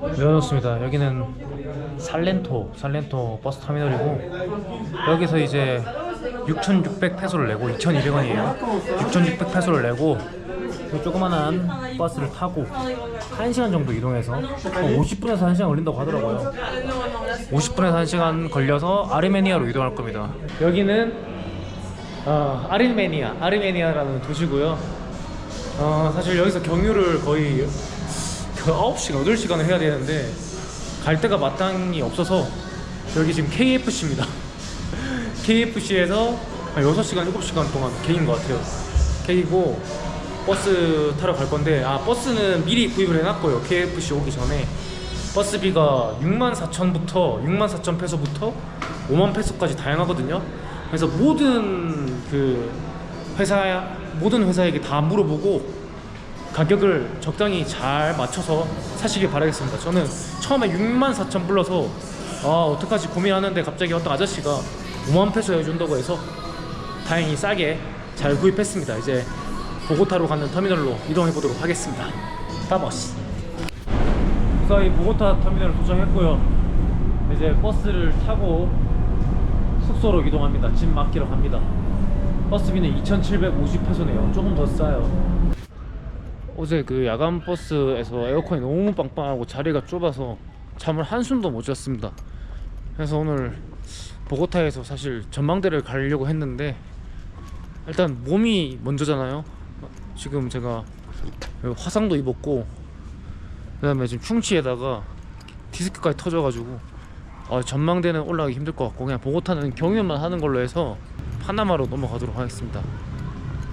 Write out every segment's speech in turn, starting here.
열어놓습니다. 여기는 살렌토, 살렌토 버스 터미널이고 여기서 이제 6,600 페소를 내고 2,200원이에요. 6,600 페소를 내고 이 조그만한 버스를 타고 1시간 정도 이동해서 50분에서 1시간 걸린다고 하더라고요. 50분에서 1시간 걸려서 아르메니아로 이동할 겁니다. 여기는 어, 아르메니아, 아르메니아라는 도시고요. 어, 사실 여기서 경유를 거의 그 9시간, 8시간을 해야 되는데 갈 데가 마땅히 없어서 여기 지금 KFC입니다. KFC에서 한 6시간, 7시간 동안 개인 것 같아요. K고 버스 타러 갈 건데 아 버스는 미리 구입을 해놨고요. KFC 오기 전에 버스비가 6만 4천부터 6만 4천 페소부터 5만 페소까지 다양하거든요. 그래서 모든 그 회사 모든 회사에게 다 물어보고 가격을 적당히 잘 맞춰서 사시길 바라겠습니다. 저는 처음에 6만 4천 불러서 아 어떡하지 고민하는데 갑자기 어떤 아저씨가 5만 페소 해준다고 해서 다행히 싸게 잘 구입했습니다. 이제 보고타로 가는 터미널로 이동해 보도록 하겠습니다. 따버스. 무사히 보고타 터미널 도착했고요. 이제 버스를 타고 숙소로 이동합니다. 짐 맡기러 갑니다. 버스비는 2,750페소네요. 조금 더 싸요. 어제 그 야간 버스에서 에어컨이 너무 빵빵하고 자리가 좁아서 잠을 한숨도 못 잤습니다. 그래서 오늘 보고타에서 사실 전망대를 가려고 했는데 일단 몸이 먼저잖아요. 지금 제가 화상도 입었고 그 다음에 지금 충치에다가 디스크까지 터져가지고 아, 전망대는 올라가기 힘들 것 같고 그냥 보고타는 경유만 하는 걸로 해서 파나마로 넘어가도록 하겠습니다.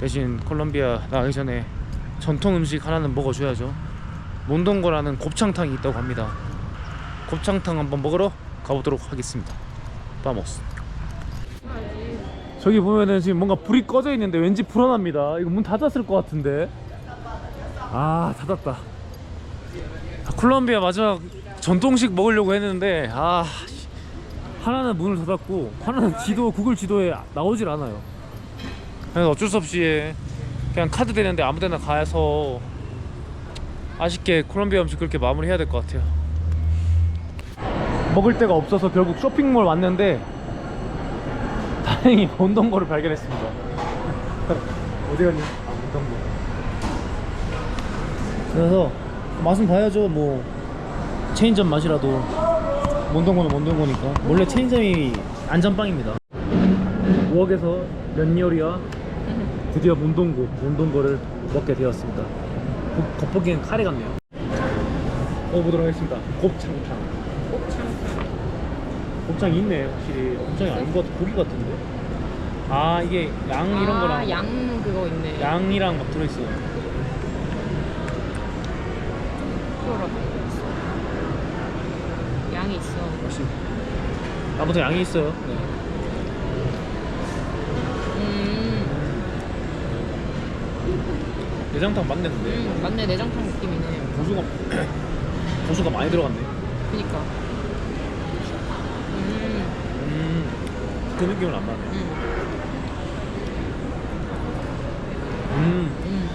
대신 콜롬비아 나가기 전에 전통 음식 하나는 먹어줘야죠. 몬동고라는 곱창탕이 있다고 합니다. 곱창탕 한번 먹으러 가보도록 하겠습니다. 바모스. 저기 보면은 지금 뭔가 불이 꺼져 있는데 왠지 불안합니다. 이거 문 닫았을 것 같은데. 아 닫았다. 아, 콜롬비아 마지막 전통식 먹으려고 했는데 아 씨. 하나는 문을 닫았고 하나는 지도 구글 지도에 나오질 않아요. 어쩔 수 없이 그냥 카드 되는데 아무데나 가서 아쉽게 콜롬비아 음식 그렇게 마무리해야 될 것 같아요. 먹을 데가 없어서 결국 쇼핑몰 왔는데 다행히 몬동고를 발견했습니다. 어디 갔니? 아 몬동고. 그래서 맛은 봐야죠. 뭐 체인점 맛이라도 몬동고는 몬동고니까 몰래 체인점이 안전빵입니다. 5억에서 면 요리와 드디어 몬동고 몬동고를 먹게 되었습니다. 겉- 겉보기엔 카레 같네요. 먹어보도록 하겠습니다. 곱창탕. 곱창탕. 곱창이 있네 확실히. 곱창이 아닌 것 같아. 고기 같은데. 아 이게 양 이런 거랑 아, 양 그거 있네. 양이랑 막 들어있어요. 프로라고 있어. 양이 있어. 역시. 아무튼 양이 있어요. 네. 음, 내장탕 맞네 근데. 음 맞네 내장탕 느낌이네. 고수가 고수가 많이 들어갔네. 그니까. 음, 음. 그 느낌은 안 나네. 음, 음. 음.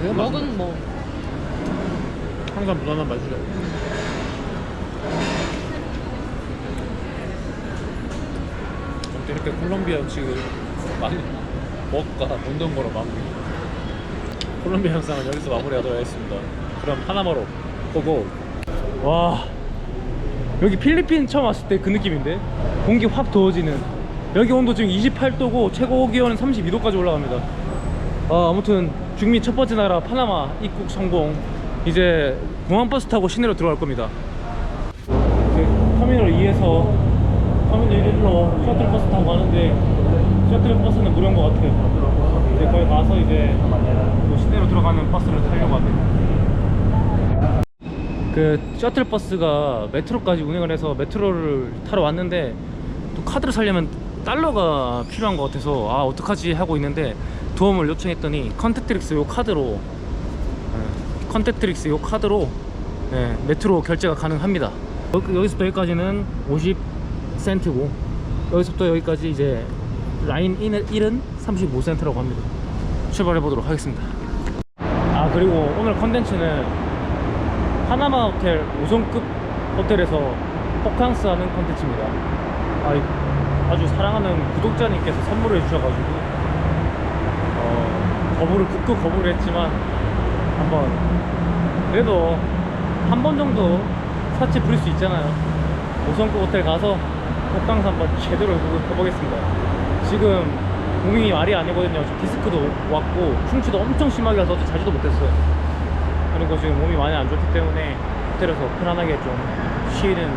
맛있네. 먹은 뭐. 항상 무난한 맛이죠. 아무튼 이렇게 콜롬비아 음식을 많이 먹가 본던 거로 마무리. 콜롬비아 영상은 여기서 마무리하도록 하겠습니다. 그럼 하나마로 고고. 와 여기 필리핀 처음 왔을 때 그 느낌인데 공기 확 더워지는. 여기 온도 지금 28도고 최고 기온은 32도까지 올라갑니다. 아, 아무튼 중미 첫 번째 나라 파나마 입국 성공. 이제 공항 버스 타고 시내로 들어갈 겁니다. 이제 터미널 2에서 터미널 1로 셔틀 버스 타고 가는데 셔틀 버스는 무료인 것 같아요. 이제 거기 가서 이제 또 시내로 들어가는 버스를 타려고 합니다. 그 셔틀 버스가 메트로까지 운행을 해서 메트로를 타러 왔는데 또 카드를 살려면 달러가 필요한 것 같아서 아 어떡하지 하고 있는데 도움을 요청했더니 컨택트릭스 요 카드로 예, 컨택트릭스 요 카드로 예, 메트로 결제가 가능합니다 여기, 여기서부터 여기까지는 50센트고 여기서부터 여기까지 이제 라인 1은 35센트라고 합니다 출발해 보도록 하겠습니다 아 그리고 오늘 컨텐츠는 파나마 호텔 5성급 호텔에서 호캉스 하는 컨텐츠입니다. 아, 아주 사랑하는 구독자님께서 선물을 해주셔가지고 어, 거부를 극구 거부를 했지만 한번 그래도 한 번 정도 사치 부릴 수 있잖아요. 5성급 호텔 가서 호캉스 한번 제대로 해보- 해보겠습니다. 지금 몸이 말이 아니거든요. 저 디스크도 왔고 충치도 엄청 심하게 와서 자지도 못했어요. 그리고 지금 몸이 많이 안 좋기 때문에 호텔에서 편안하게 좀 쉬는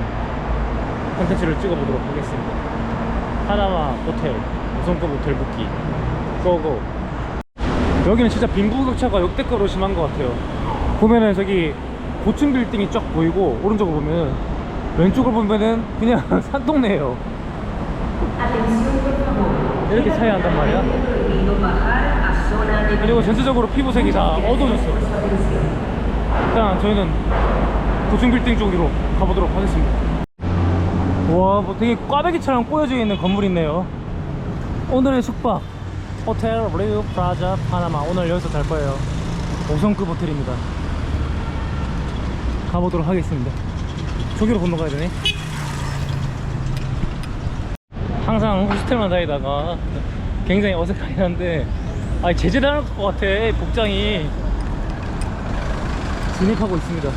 컨텐츠를 찍어보도록 하겠습니다. 하나마 호텔, 5성급 호텔 묵기 고고 여기는 진짜 빈부격차가 역대급으로 심한 것 같아요 보면은 저기 고층 빌딩이 쫙 보이고 오른쪽으로 보면은 왼쪽으로 보면은 그냥 산동네예요 이렇게 차이 난단 말이야 그리고 전체적으로 피부색이 다 어두워졌어 일단 저희는 고층 빌딩 쪽으로 가보도록 하겠습니다 와, 뭐 되게 꽈배기처럼 꼬여져 있는 건물이 있네요. 오늘의 숙박 호텔 리우 프라자 파나마 오늘 여기서 잘 거예요. 5성급 호텔입니다. 가보도록 하겠습니다. 저기로 건너가야 되네. 항상 호스텔만 다니다가 굉장히 어색하긴 한데 아 제재당할 것 같아 복장이. 진입하고 있습니다.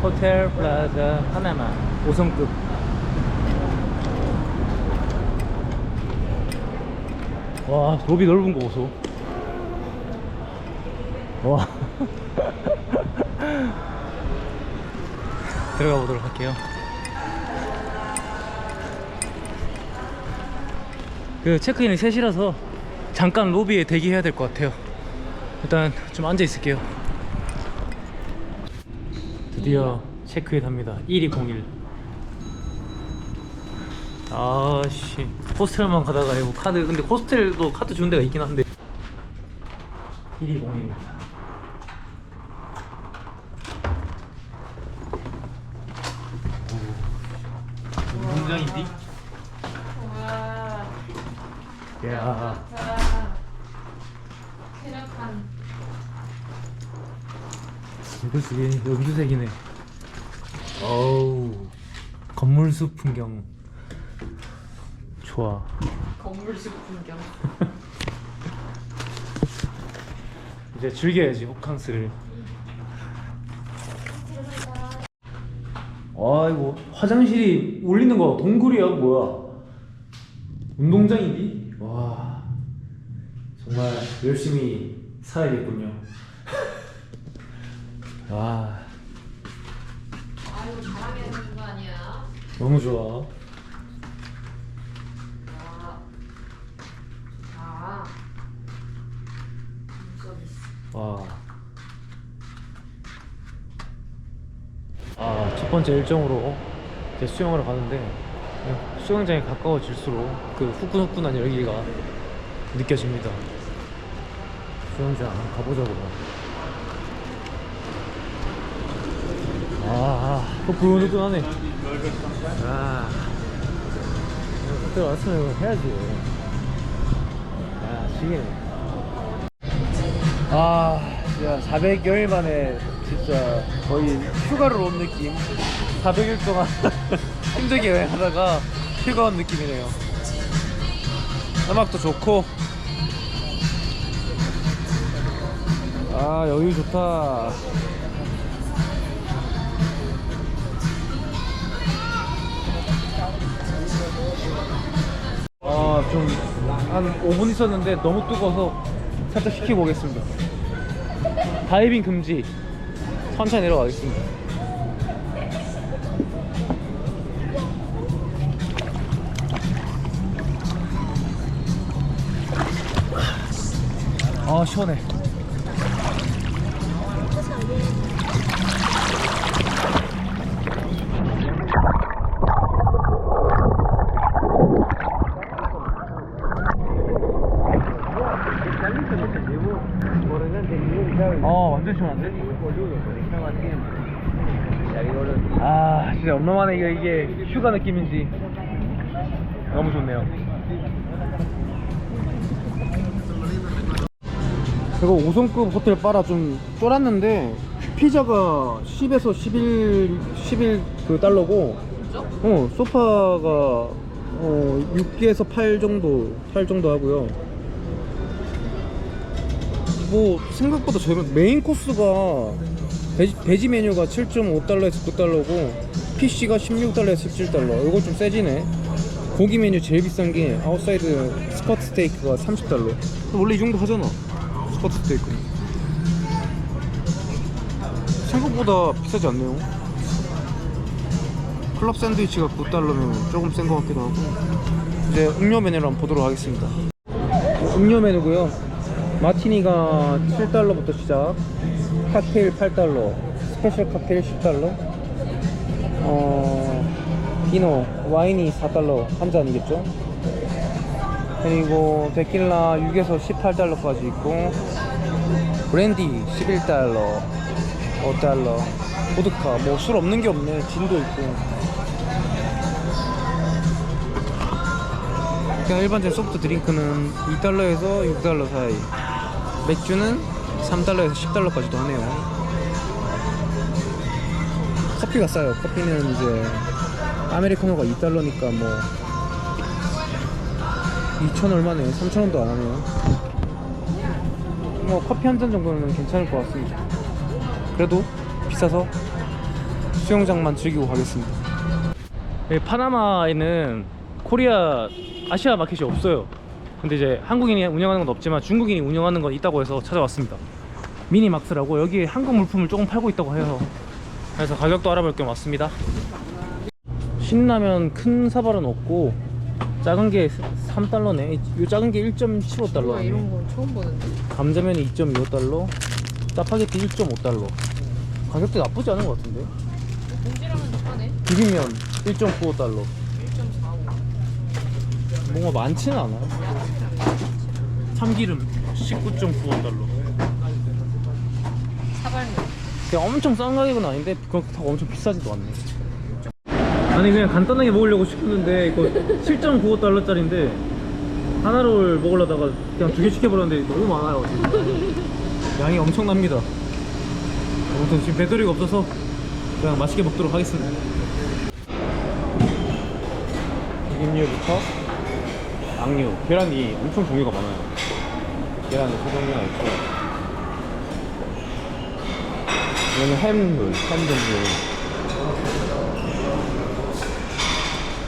호텔 플라자 파나마 5성급. 와 로비 넓은 거 보소. 와. 들어가 보도록 할게요 그 체크인이 3시라서 잠깐 로비에 대기해야 될 것 같아요. 일단 좀 앉아 있을게요. 드디어 체크인 합니다. 1201 아씨 호스텔만 가다가 이거 카드 근데 호스텔도 카드 주는 데가 있긴 한데. 1201입니다 운동장인데? 와, 야. 자, 쾌적한. 이것이 연두색이네. 어우. 건물 숲 풍경. 좋아. 건물식 풍경. 이제 즐겨야지 호캉스를. 아이고 화장실이 울리는 거 동굴이야? 뭐야? 운동장이니? 와 정말 열심히 살아야겠군요 와 아이고, 자랑해야 되는 거 아니야? 너무 좋아. 서비스. 와. 아, 첫 번째 일정으로 이제 수영하러 가는데 수영장에 가까워질수록 그 후끈후끈한 열기가 느껴집니다. 수영장 가보자고요. 아, 또 부근부근하네. 아, 그때 왔으면 해야지. 아, 시기네. 아 진짜 400여일 만에 진짜 거의 휴가를 온 느낌 400일 동안 힘들게 여행하다가 온 느낌이네요. 음악도 좋고. 아 여기 좋다. 아좀 한 5분 있었는데 너무 뜨거워서 살짝 식혀보겠습니다. 다이빙 금지. 천천히 내려가겠습니다 아 시원해 어 완전 시원한데? 아 진짜 이게, 이게 휴가 느낌인지 너무 좋네요 이거 5성급 호텔 빨아 좀 쫄았는데 피자가 10에서 11, 11 그 달러고? 어, 소파가 어, 6에서 8 정도, 8 정도 하고요. 뭐 생각보다 저렴. 메인 코스가 베지, 베지 메뉴가 7.5달러에서 9달러고 PC가 16달러에서 17달러. 이거 좀 세지네. 고기 메뉴 제일 비싼 게 아웃사이드 스커트 스테이크가 30달러. 원래 이 정도 하잖아. 스커트 스테이크. 생각보다 비싸지 않네요. 클럽 샌드위치가 9달러면 조금 센 것 같기도 하고. 이제 음료 메뉴를 한번 보도록 하겠습니다. 음료 메뉴고요. 마티니가 7달러부터 시작. 칵테일 8달러. 스페셜 칵테일 10달러. 어, 비노 와인이 4달러 한 잔이겠죠. 그리고 데킬라 6에서 18달러까지 있고 브랜디 11달러, 5달러, 보드카 뭐 술 없는 게 없네. 진도 있고. 그냥 일반적인 소프트 드링크는 2달러에서 6달러 사이. 맥주는 3달러에서 10달러까지도 하네요. 커피가 싸요. 커피는 이제 아메리카노가 2달러니까 뭐 2천 얼마네. 3천 원도 안 하네요. 뭐 커피 한 잔 정도는 괜찮을 것 같습니다. 그래도 비싸서 수영장만 즐기고 가겠습니다. 네, 파나마에는 코리아 아시아 마켓이 없어요. 근데 이제 한국인이 운영하는 건 없지만 중국인이 운영하는 건 있다고 해서 찾아왔습니다. 미니막스라고 여기에 한국 물품을 조금 팔고 있다고 해요. 그래서 가격도 알아볼 겸 왔습니다. 신라면 큰 사발은 없고 작은 게 3달러네. 이 작은 게 우와 1.75달러. 이런 건 처음 보는데 감자면이 2.25달러, 짜파게티 1.5달러. 가격도 나쁘지 않은 것 같은데? 하네 비빔면 1.95달러. 1.45 뭔가 많지는 않아. 참기름 19.95달러. 사발면 엄청 싼 가격은 아닌데 그렇다고 엄청 비싸지도 않네. 아니 그냥 간단하게 먹으려고 시켰는데 이거 7.95달러짜리인데 하나를 먹으려다가 그냥 두 개 시켜버렸는데 너무 많아요. 지금. 양이 엄청납니다. 아무튼 지금 배터리가 없어서 그냥 맛있게 먹도록 하겠습니다. 튀김류부터 악류, 계란이 엄청 종류가 많아요. 계란이 세 종류가 있고 이거는 햄물, 햄 종류.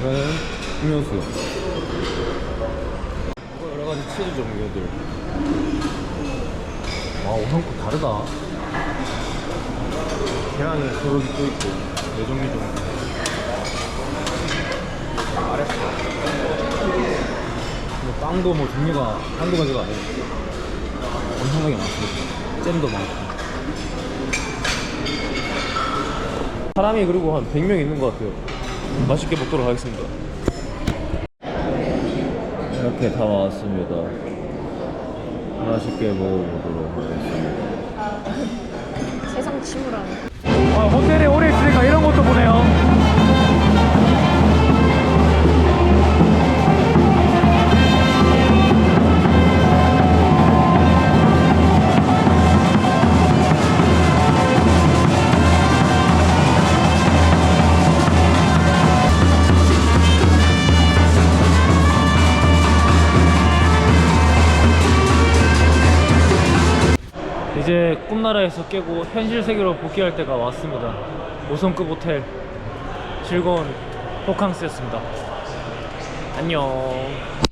이거는 음료수. 이거 여러 가지 치즈 종류들. 와, 오성급 다르다. 계란이 그러기 또 있고, 네 종류. 아랫사. 뭐 빵도 뭐 종류가 한두 가지가 아니에요. 엄청나게 많습니다. 잼도 많고. 사람이 그리고 한 100명 있는 것 같아요. 맛있게 먹도록 하겠습니다. 이렇게 다 왔습니다. 맛있게 먹어보도록 하겠습니다. 세상 침울하네 아, 호텔에 오래 있으니까 이런 것도 보네요. 꿈나라에서 깨고 현실 세계로 복귀할 때가 왔습니다. 5성급 호텔 즐거운 호캉스였습니다. 안녕.